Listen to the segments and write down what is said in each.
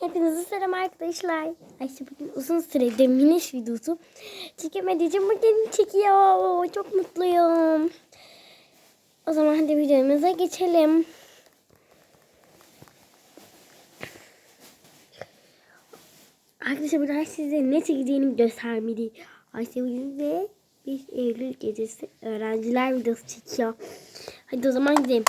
Hepinize selam arkadaşlar. Ayşe bugün uzun süredir miniş videosu çekemediğim bugün çekiyor. Çok mutluyum. O zaman hadi videomuza geçelim. Arkadaşlar buradan size ne çekeceğini göstermedi. Ayşe bugün de 1 Eylül gecesi öğrenciler videosu çekiyor. Hadi o zaman gidelim.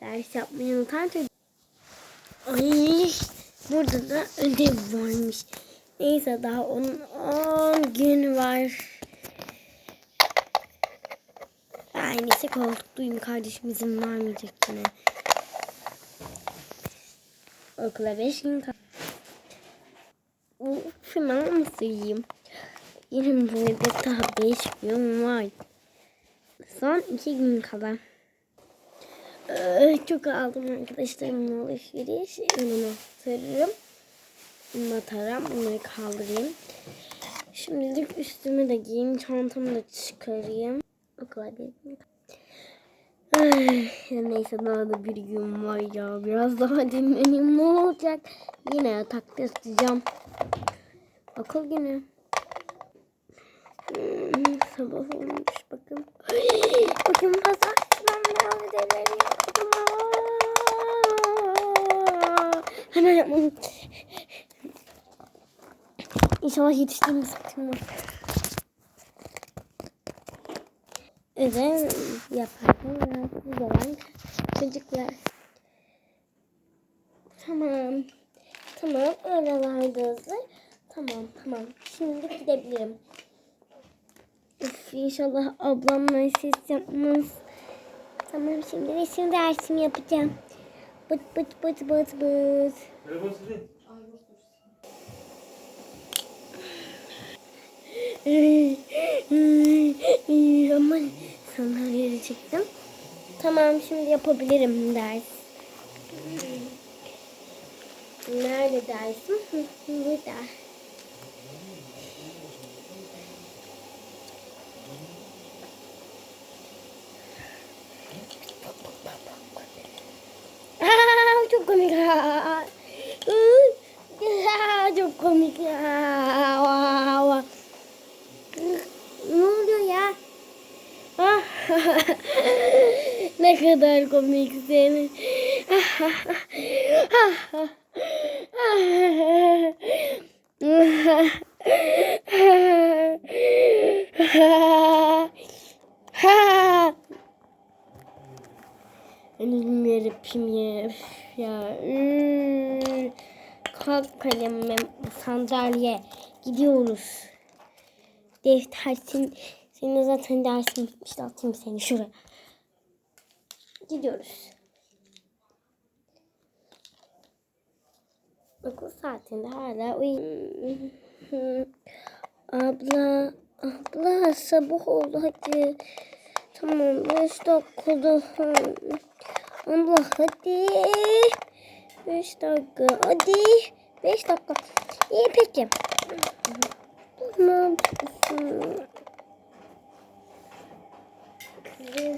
Ders yapmayı unutan çocuk. Ay, burada da ödev varmış. Neyse daha 10 10 gün var. Ay neyse korktuğum kardeşim izin vermeyecek yine. Okula 5 gün kal. Uf, mı söyleyeyim? Yine burada daha 5 gün var. Son 2 gün kala. Ee, çok aldım arkadaşlarımla alışveriş. Önüme atarım. Mataram. Bunları kaldırayım. Şimdilik üstümü de giyeyim. Çantamı da çıkarayım. Okula gideyim. Ay, neyse daha da bir gün var ya. Biraz daha dinleneyim ne olacak. Yine yatakta yatacağım. Okul günü. Hmm, sabah olmuş bakın. Bugün pazar. Ben ne ödevleri! Hemen yapmalıyım. İnşallah yetiştiğimiz bitirmez. Ödev yaparken rahatsız olan çocuklar. Tamam. Tamam. Oralarda hazır. Tamam tamam. Şimdi gidebilirim. Üf, inşallah ablamla ses yapmaz. Tamam şimdi resim dersimi yapacağım. Bıt bıt bıt bıt bıt. Telefon Aman sandalyeyi çektim. Tamam şimdi yapabilirim ders. Nerede dersim? Burada. Aa, çok komik. Aa, Aa, çok komik. Aa, vay, vay. Ne oluyor ya? Ah, ne kadar komiksin. Elim yarıpım ya. Üf ya. Üf. Kalk kalemim sandalye. Gidiyoruz. Deftersin. Senin zaten dersin bitmişti. Atayım seni şuraya. Gidiyoruz. Okul saatinde hala uyuyun. Abla, abla sabah oldu hadi. Tamam beş dakikada. Abla hadi. Beş dakika hadi. Beş dakika. İyi peki. Ne yapıyorsun? Kızım.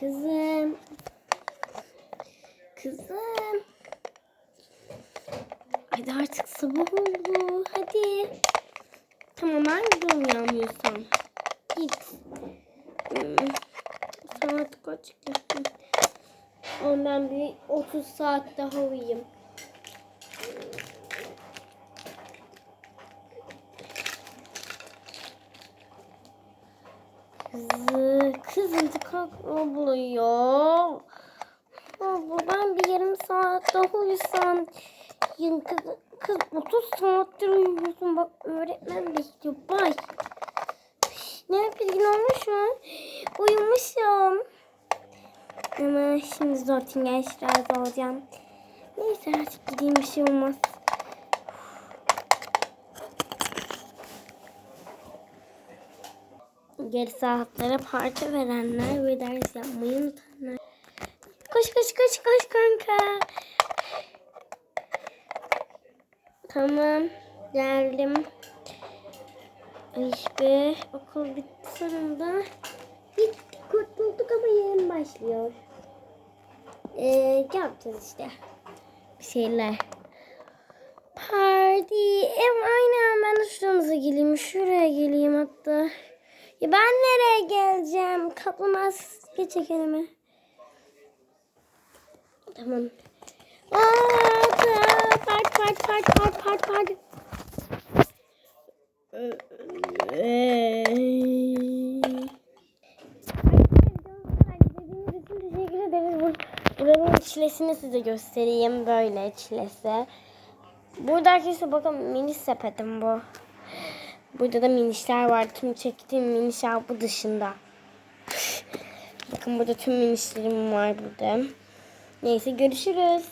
Kızım. Kızım. Hadi artık sabah oldu. Hadi. Tamam hangi uyanmıyorsan. Git. Hmm. Saat kaç ki? Ondan bir 30 saat daha uyuyayım. Kızı, kızım abla ya. Abla ben bir yarım saat daha uyusam. Kız, kız 30 saattir uyuyorsun. Bak öğretmen bekliyor. Bay. Ne bilgin olmuş mu? Uyumuşum. Ama şimdi zor tingen razı olacağım. Neyse artık gideyim bir şey olmaz. Geri saatlere parça verenler ve ders yapmayı unutanlar. Koş koş koş koş kanka. Tamam. Geldim. Be okul bitti sonunda. Bitti kurtulduk ama yarın başlıyor. Ee, yapacağız işte. Bir şeyler. Parti. Ev aynen ben de şuranıza geleyim. Şuraya geleyim hatta. Ya ben nereye geleceğim? Kaplamaz. Geç kendime. Tamam. Aa, part part part part part part. Buranın çilesini size göstereyim. Böyle çilesi. Burada arkadaşlar bakın mini sepetim bu. Burada da minişler var. Tüm çektiğim minişler bu dışında. Bakın burada tüm minişlerim var burada. Neyse görüşürüz.